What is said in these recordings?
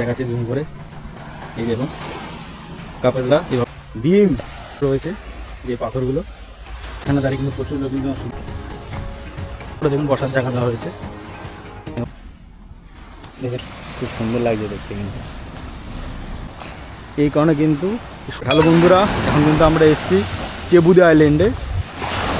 দেখাচ্ছি জুম করে। এই দেখুন কাপড়টা এভাবে ডিম রয়েছে যে পাথরগুলো। এখানে দাঁড়িয়ে কিন্তু প্রচুর আসে। ওটা দেখুন, বসার জায়গা দেওয়া হয়েছে। খুব সুন্দর লাগছে দেখতে কিন্তু। এই কারণে কিন্তু, হ্যালো বন্ধুরা, এখন কিন্তু আমরা এসেছি চেবুদি আইল্যান্ডে।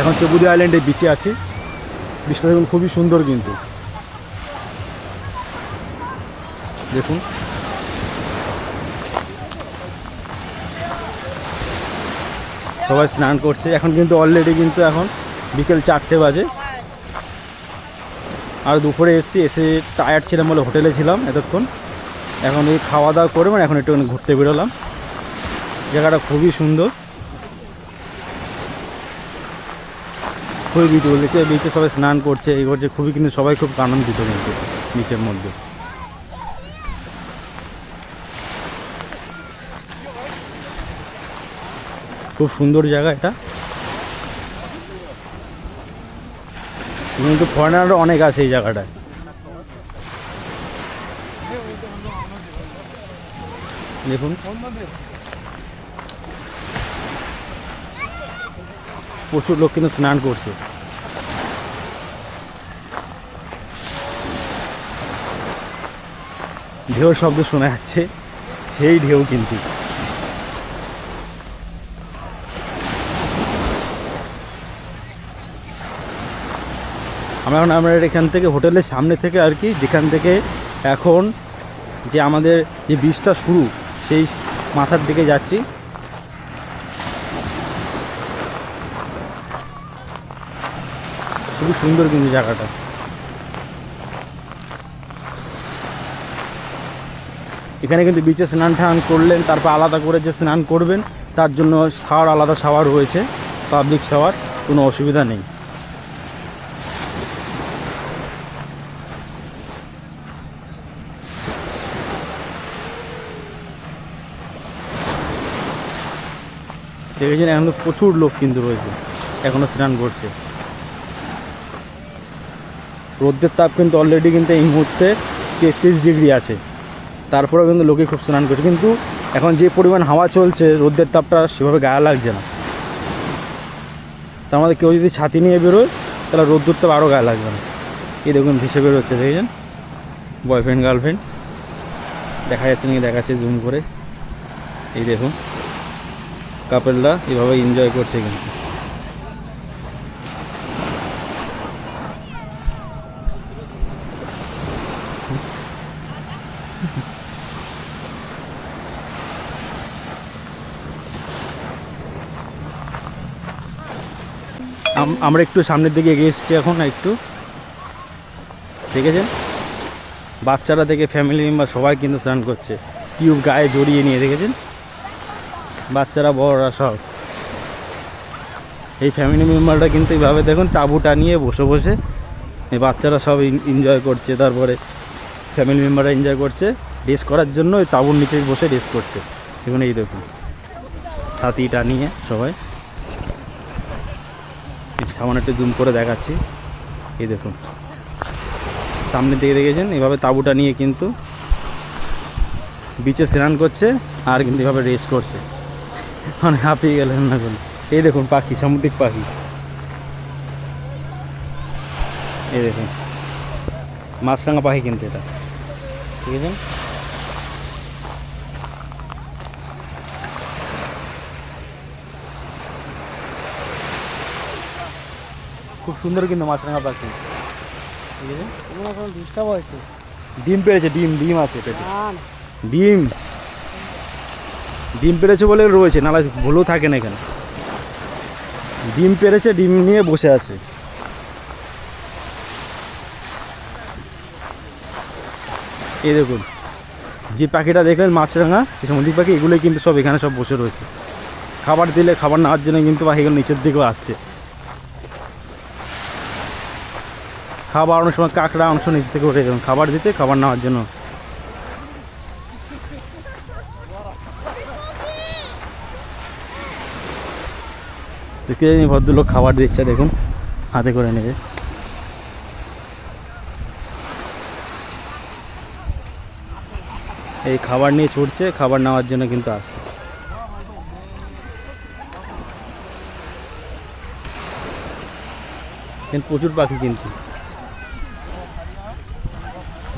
এখন চেবুদি আইল্যান্ডে বিচে আছি। বিচটা দেখুন, খুবই সুন্দর কিন্তু। দেখুন সবাই স্নান করছে। এখন কিন্তু অলরেডি কিন্তু এখন বিকেল চারটে বাজে। আর দুপুরে এসেছি, এসে টায়ার্ড ছিলাম বলে হোটেলে ছিলাম এতক্ষণ। এখন এই খাওয়া দাওয়া করে মানে এখন একটু ঘুরতে বেরোলাম। জায়গাটা খুবই সুন্দর। খুবই বিউটিফুল দেখতে বিচে সবাই স্নান করছে, এই করছে। খুবই কিন্তু সবাই খুব আনন্দিত কিন্তু বিচের মধ্যে। খুব সুন্দর জায়গা এটা। কিন্তু ফরেনারও অনেক আছে এই জায়গাটায়। দেখুন। প্রচুর লোক কিন্তু স্নান করছে। ঢেউ শব্দ শোনা যাচ্ছে। সেই ঢেউ কিন্তু। আমরা এখন আমরা এখান থেকে হোটেলের সামনে থেকে আর কি, যেখান থেকে এখন যে আমাদের যে বীজটা শুরু, সেই মাথার দিকে যাচ্ছি। খুবই সুন্দর কিন্তু জায়গাটা। এখানে কিন্তু বিচে স্নান টান করলেন, তারপর আলাদা করে যে স্নান করবেন, তার জন্য শাওয়ার আলাদা শাওয়ার রয়েছে পাবলিক শাওয়ার কোনো অসুবিধা নেই। দেখেছেন এখন প্রচুর লোক কিন্তু রয়েছে। এখনও স্নান করছে। রোদ্রের তাপ কিন্তু অলরেডি কিন্তু এই মুহূর্তে তেত্রিশ ডিগ্রি আছে। তারপরেও কিন্তু লোকে খুব স্নান করছে। কিন্তু এখন যে পরিমাণ হাওয়া চলছে রোদ্রের তাপটা সেভাবে গায়ে লাগছে না। তার মধ্যে কেউ যদি ছাতি নিয়ে বেরোয়, তাহলে রোদ্দুর তাপ আরও গায়ে লাগবে না। এই দেখুন ভেসে বেরোচ্ছে, দেখেছেন? বয়ফ্রেন্ড গার্লফ্রেন্ড দেখা যাচ্ছে নাকি, দেখাচ্ছে জুম করে। এই দেখুন। কাপেলরা এভাবে এনজয় করছে কিন্তু। আম- আমরা একটু সামনের দিকে এগিয়ে এসেছি এখন, একটু। দেখেছেন? বাচ্চারা থেকে ফ্যামিলি মেম্বার সবাই কিন্তু স্নান করছে। টিউব গায়ে জড়িয়ে নিয়ে, দেখেছেন? বাচ্চারা, বড়রা সব। এই ফ্যামিলি মেম্বারটা কিন্তু এইভাবে দেখুন, তাঁবু টানিয়ে বসে বসে এই বাচ্চারা সব এনজয় করছে। তারপরে ফ্যামিলি মেম্বাররা এনজয় করছে। রেস করার জন্য ওই তাঁবুর নিচে বসে রেস করছে। দেখুন, এই দেখুন। ছাতি টানিয়ে সবাই। সামনে একটু জুম করে দেখাচ্ছি। এই দেখুন। সামনের দিকে দেখেছেন? এভাবে তাঁবুটা নিয়ে কিন্তু বিচে স্নান করছে আর কিন্তু এভাবে রেস করছে। অনেক হাঁপিয়ে গেলেন না কোনো? এই দেখুন পাখি সামুদ্রিক পাখি। এই দেখুন মাছরাঙা পাখি কিন্তু এটা। ঠিক আছে খুব সুন্দর কিন্তু মাছরাঙা পাখি। ঠিক আছে ডিস্টার্ব হয়েছে ডিম পেড়েছে ডিম ডিম আছে পেটে। ডিম। ডিম পেরেছে বলে রয়েছে নালা ভুলেও থাকে না এখানে। ডিম পেরেছে, ডিম নিয়ে বসে আছে। এই দেখুন, যে পাখিটা দেখলেন, মাছরাঙা সে সমুদ্রিক পাখি, এগুলোই কিন্তু সব এখানে সব বসে রয়েছে। খাবার দিলে, খাবার নেওয়ার জন্য কিন্তু পাখিগুলো নিচের দিকেও আসছে। খাবার অনেক সময় কাঁকড়া, অংশ নিচ থেকে উঠে যাবে খাবার দিতে, খাবার নেওয়ার জন্য দেখতে জানি ভদ্রলোক খাবার দিচ্ছে, দেখুন, হাতে করে নেবে। এই খাবার নিয়ে ছুটছে, খাবার নেওয়ার জন্য কিন্তু আসছে। এখানে প্রচুর পাখি কিন্তু।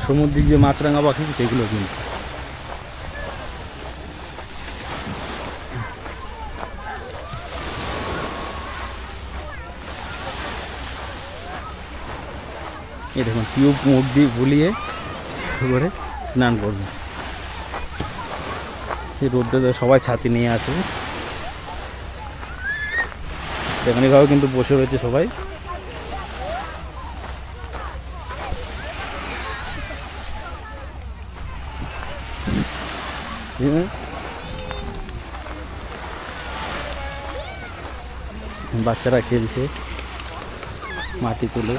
সমুদ্রিক যে মাছরাঙা পাখি, সেগুলো কিন্তু। এই দেখুন, টিউব মুখ দিয়ে ভুলিয়ে করে স্নান করবে। এই রোদ্রে সবাই ছাতি নিয়ে আসে। এখানেভাবে কিন্তু বসে রয়েছে সবাই। বাচ্চারা খেলছে, মাটি তুলে।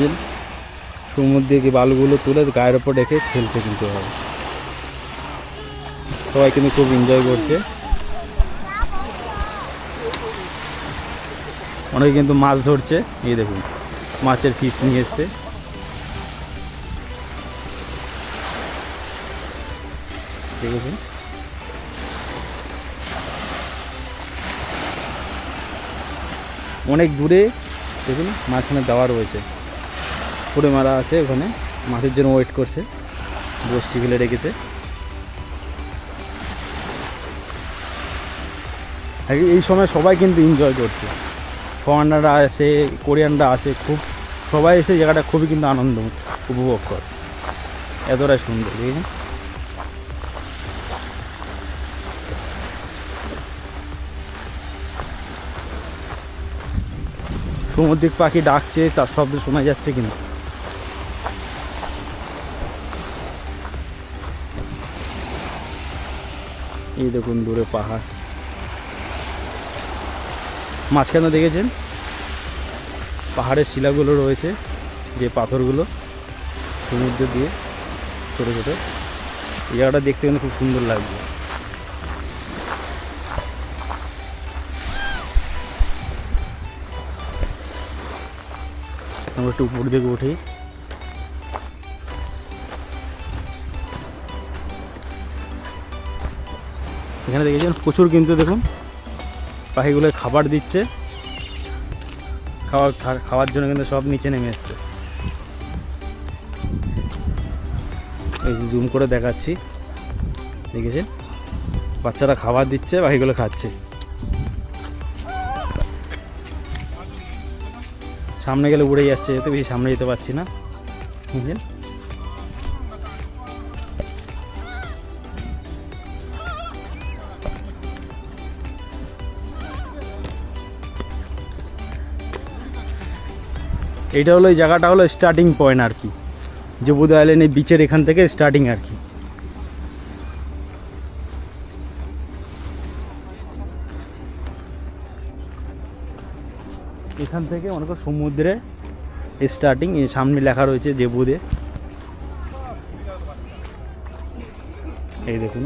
যে সমুদ্র দিয়ে বালুগুলো তুলে গায়ের ওপর রেখে খেলছে কিন্তু। সবাই কিন্তু খুব এনজয় করছে। অনেকে কিন্তু মাছ ধরছে। এই দেখুন, মাছের পিস নিয়ে এসছে। দেখেছেন? অনেক দূরে দেখুন, মাঝখানে দেওয়া রয়েছে। পুরে মারা আছে ওখানে। মাছের জন্য ওয়েট করছে। বসছি ফেলে রেখেছে। এই সময় সবাই কিন্তু এনজয় করছে। ফরেনাররা আসে কোরিয়ানরা আসে খুব সবাই এসে জায়গাটা খুবই কিন্তু আনন্দ উপভোগ করে। এতটাই সুন্দর দেখেছেন সমুদ্রিক পাখি ডাকছে তার শব্দ শোনা যাচ্ছে কিন্তু এই দেখুন দূরে পাহাড়। মাঝখানে দেখেছেন? পাহাড়ের শিলাগুলো রয়েছে, যে পাথরগুলো সমুদ্র দিয়ে ছোটো ছোটো। জায়গাটা দেখতে কিন্তু খুব সুন্দর লাগবে আমরা একটু উপর দিকে উঠি। এখানে দেখেছেন? প্রচুর কিন্তু দেখুন। পাখিগুলো খাবার দিচ্ছে। খাওয়া খা- খাওয়ার জন্য কিন্তু সব নিচে নেমে এসছে। এই জুম করে দেখাচ্ছি। দেখেছেন? বাচ্চারা খাবার দিচ্ছে, পাখিগুলো খাচ্ছে। সামনে গেলে উড়ে যাচ্ছে যেতে বেশি সামনে যেতে পারছি না। বুঝলেন এইটা হলো এই জায়গাটা হলো স্টার্টিং পয়েন্ট আর কি। জবুদ আইল্যান্ড এই বিচের এখান থেকে স্টার্টিং আর কি। এখান থেকে মনে সমুদ্রে স্টার্টিং সামনে লেখা রয়েছে জেবুদে। এই দেখুন।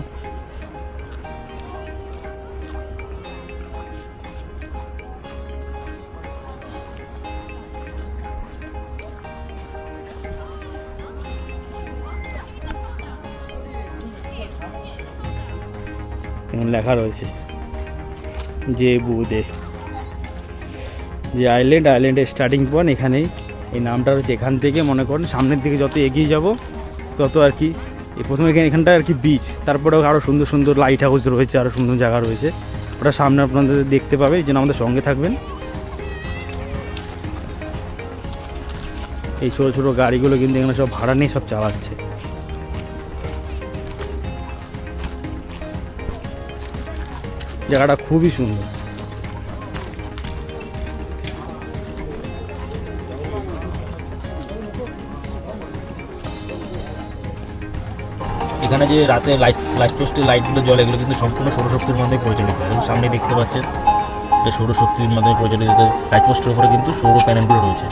লেখা রয়েছে জেবুদে। যে আইল্যান্ড আইল্যান্ডের স্টার্টিং পয়েন্ট এখানেই। এই নামটা হচ্ছে এখান থেকে, মনে করেন, সামনের দিকে যত এগিয়ে যাব, তত আর কি, এই প্রথমে এখানে এখানটা আর কি বিচ তারপরেও আরও সুন্দর সুন্দর লাইট হাউস রয়েছে আরও সুন্দর জায়গা রয়েছে। ওটা সামনে আপনাদের দেখতে পাবে, এই জন্য আমাদের সঙ্গে থাকবেন। এই ছোটো ছোটো গাড়িগুলো কিন্তু এখানে সব ভাড়া নিয়ে সব চালাচ্ছে। জায়গাটা খুবই সুন্দর। এখানে যে রাতে লাইট লাইট পোস্টের লাইটগুলো জ্বলে, এগুলো কিন্তু সম্পূর্ণ সৌরশক্তির মাধ্যমে পরিচালিত। এবং সামনে দেখতে পাচ্ছেন এটা সৌরশক্তির মাধ্যমে পরিচালিত লাইট পোস্টের উপরে কিন্তু সৌর প্যানেলগুলো রয়েছে।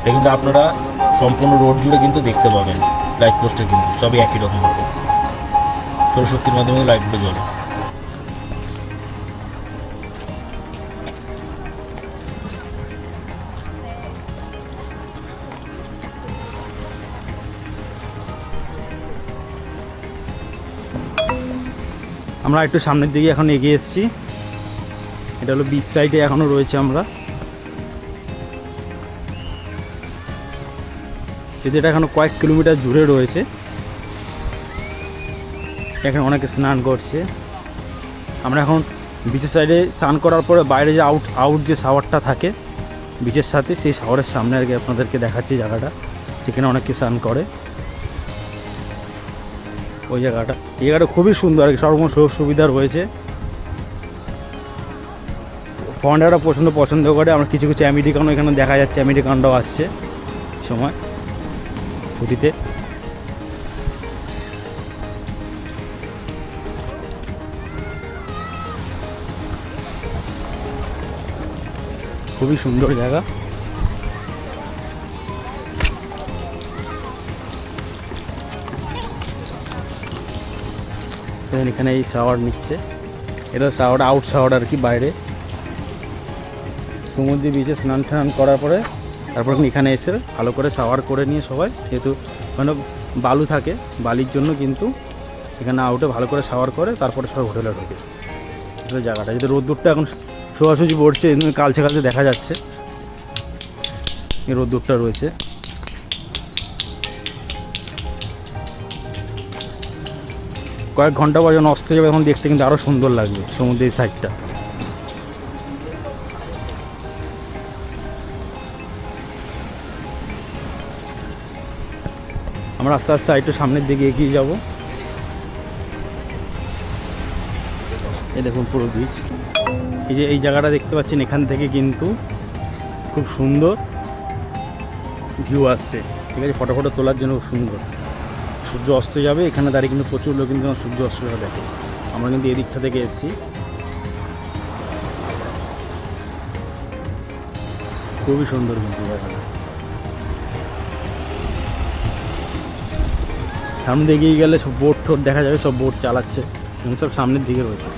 এটা কিন্তু আপনারা সম্পূর্ণ রোড জুড়ে কিন্তু দেখতে পাবেন। লাইট পোস্টের কিন্তু সবই একই রকম সৌরশক্তির মাধ্যমে লাইটগুলো জ্বলে। আমরা একটু সামনের দিকে এখন এগিয়ে এসেছি। এটা হলো বিচ সাইডে এখনও রয়েছে আমরা। যদি এটা এখনও কয়েক কিলোমিটার জুড়ে রয়েছে। এখানে অনেকে স্নান করছে। আমরা এখন বিচের সাইডে স্নান করার পরে বাইরে যে আউট আউট যে শাওয়ারটা থাকে বিচের সাথে, সেই শাওয়ারের সামনে আর কি আপনাদেরকে দেখাচ্ছি জায়গাটা সেখানে অনেকে স্নান করে। ওই জায়গাটা। এই জায়গাটা খুবই সুন্দর, আর কি সব রকম সুযোগ সুবিধা রয়েছে। ফন্ডারা প্রচণ্ড পছন্দ করে, আমরা কিছু কিছু আমেরিকানও এখানে দেখা যাচ্ছে আমেরিকানরাও আসছে সময় ছুটিতে। খুবই সুন্দর জায়গা। দেখেন এখানে এই শাওয়ার নিচ্ছে। এটা শাওয়ার আউট শাওয়ার আর কি বাইরে। সমুদ্রে বিচে স্নান টান করার পরে তারপর এখানে এসে ভালো করে শাওয়ার করে নিয়ে সবাই, যেহেতু ওখানে বালু থাকে, বালির জন্য কিন্তু এখানে আউটে ভালো করে শাওয়ার করে, তারপরে সবাই হোটেলে ঢোকে। জায়গাটা যদি রোদ্দুরটা এখন সোজাসুজি পড়ছে, কালচে কালচে দেখা যাচ্ছে। এই রোদ্দুরটা রয়েছে। কয়েক ঘণ্টা পর যখন অস্ত যাবে, তখন দেখতে কিন্তু আরও সুন্দর লাগবে সমুদ্রের সাইডটা আমরা আস্তে আস্তে একটু সামনের দিকে এগিয়ে যাব। এই দেখুন পুরো বিচ এই যে এই জায়গাটা দেখতে পাচ্ছেন, এখান থেকে কিন্তু খুব সুন্দর ভিউ আসছে। ঠিক আছে, ফটো ফটো তোলার জন্য খুব সুন্দর। সূর্য অস্ত যাবে, এখানে দাঁড়িয়ে কিন্তু প্রচুর লোক কিন্তু সূর্য অস্ত যাওয়া দেখে। আমরা কিন্তু এদিকটা থেকে এসেছি। খুবই সুন্দর কিন্তু সামনে এগিয়ে গেলে সব বোট টোট দেখা যাবে, সব বোট চালাচ্ছে সব সামনের দিকে রয়েছে।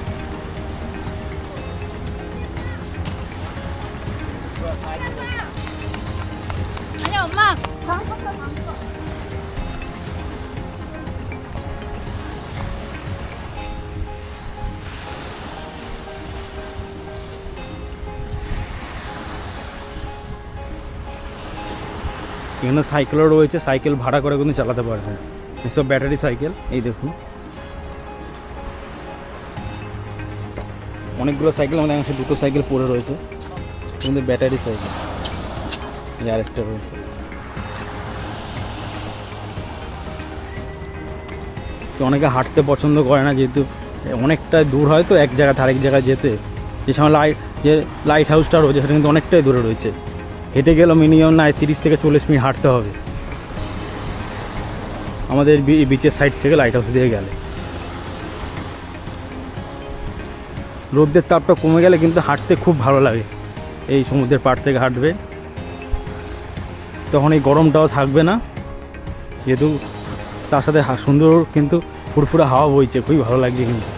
এখানে সাইকেলও রয়েছে, সাইকেল ভাড়া করে কিন্তু চালাতে পারবেন এসব ব্যাটারি সাইকেল, এই দেখুন। অনেকগুলো সাইকেল আমাদের কাছে দুটো সাইকেল পড়ে রয়েছে। কিন্তু ব্যাটারি সাইকেল। এই আরেকটা রয়েছে। অনেকে হাঁটতে পছন্দ করে না, যেহেতু অনেকটা দূর হয় তো, এক জায়গা থেকে আরেক জায়গায় যেতে। যে সময় লাইট যে লাইট হাউসটা রয়েছে, সেটা কিন্তু অনেকটাই দূরে রয়েছে। হেঁটে গেলেও মিনিমাম না তিরিশ থেকে চল্লিশ মিনিট হাঁটতে হবে। আমাদের বিচের সাইড থেকে লাইট হাউস দিয়ে গেলে। রোদ্রের তাপটা কমে গেলে কিন্তু হাঁটতে খুব ভালো লাগে। এই সমুদ্রের পাড় থেকে হাঁটবে। তখন এই গরমটাও থাকবে না। যেহেতু তার সাথে সুন্দর কিন্তু ফুরফুরে হাওয়া বইছে, খুবই ভালো লাগছে কিন্তু।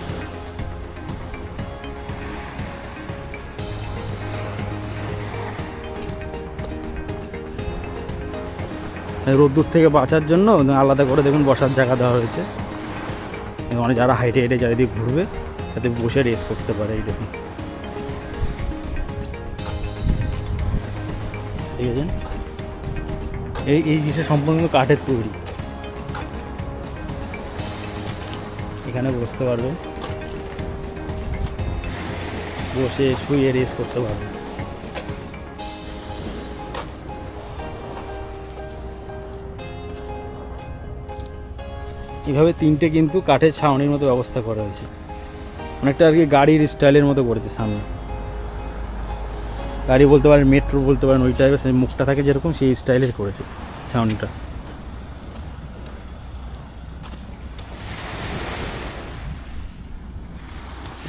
রোদ্দুর থেকে বাঁচার জন্য আলাদা করে দেখুন বসার জায়গা দেওয়া হয়েছে। মানে যারা হাইটে হেঁটে চারিদিকে ঘুরবে যাতে বসে রেস করতে পারে এই দেখুন। ঠিক আছে এই এই জিনিসটা সম্পূর্ণ কাঠের তৈরি। এখানে বসতে পারবে বসে শুয়ে রেস করতে পারবে এইভাবে তিনটে কিন্তু কাঠের ছাউনির মতো ব্যবস্থা করা হয়েছে। অনেকটা আর কি গাড়ির স্টাইলের মতো করেছে সামনে। গাড়ি বলতে পারেন, মেট্রো বলতে পারেন, ওই টাইপের সেই মুখটা থাকে যেরকম, সেই স্টাইলের করেছে ছাউনিটা।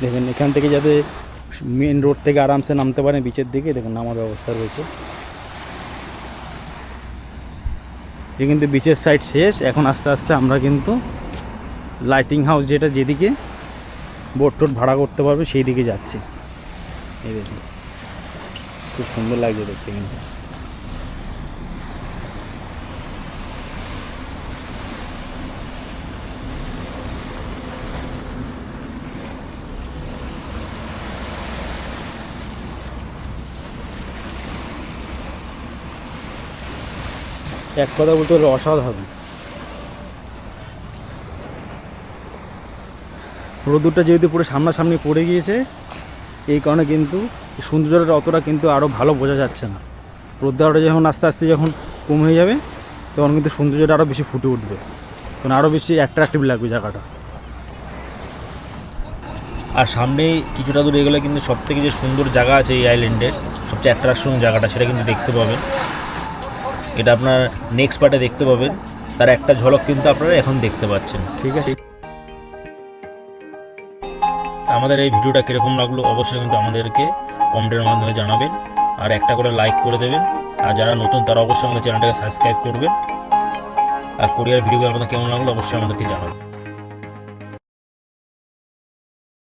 দেখেন, এখান থেকে যাতে মেন রোড থেকে আরামসে নামতে পারেন, বিচের দিকে, দেখুন, নামার ব্যবস্থা রয়েছে। এ কিন্তু বিচের সাইড শেষ। এখন আস্তে আস্তে আমরা কিন্তু লাইটিং হাউস যেটা যেদিকে বোট টোট ভাড়া করতে পারবে সেই দিকে যাচ্ছি। এই দেখুন। খুব সুন্দর লাগছে দেখতে কিন্তু। এক কথা বলতে গেলে অসাধারণ। রোদ্দুরটা যেহেতু পুরো সামনাসামনি পড়ে গিয়েছে, এই কারণে কিন্তু সৌন্দর্যটা অতটা কিন্তু আরও ভালো বোঝা যাচ্ছে না। রোদ্দারটা যখন আস্তে আস্তে যখন কম হয়ে যাবে, তখন কিন্তু সৌন্দর্যটা আরও বেশি ফুটে উঠবে। তখন আরও বেশি অ্যাট্রাকটিভ লাগবে জায়গাটা। আর সামনে কিছুটা দূর এগোলে কিন্তু সব থেকে যে সুন্দর জায়গা আছে এই আইল্যান্ডের সবচেয়ে অ্যাট্রাকশন জায়গাটা সেটা কিন্তু দেখতে পাবেন। এটা আপনার নেক্সট পার্টে দেখতে পাবেন। তার একটা ঝলক কিন্তু আপনারা এখন দেখতে পাচ্ছেন। ঠিক আছে। আমাদের এই ভিডিওটা কীরকম লাগল অবশ্যই কিন্তু আমাদেরকে কমেন্টের মাধ্যমে জানাবেন আর একটা করে লাইক করে দেবেন। আর যারা নতুন তারা অবশ্যই আমাদের চ্যানেলটাকে সাবস্ক্রাইব করবেন। আর কোরিয়ার ভিডিওগুলো আপনাদের কেমন লাগল অবশ্যই আমাদেরকে জানাবেন।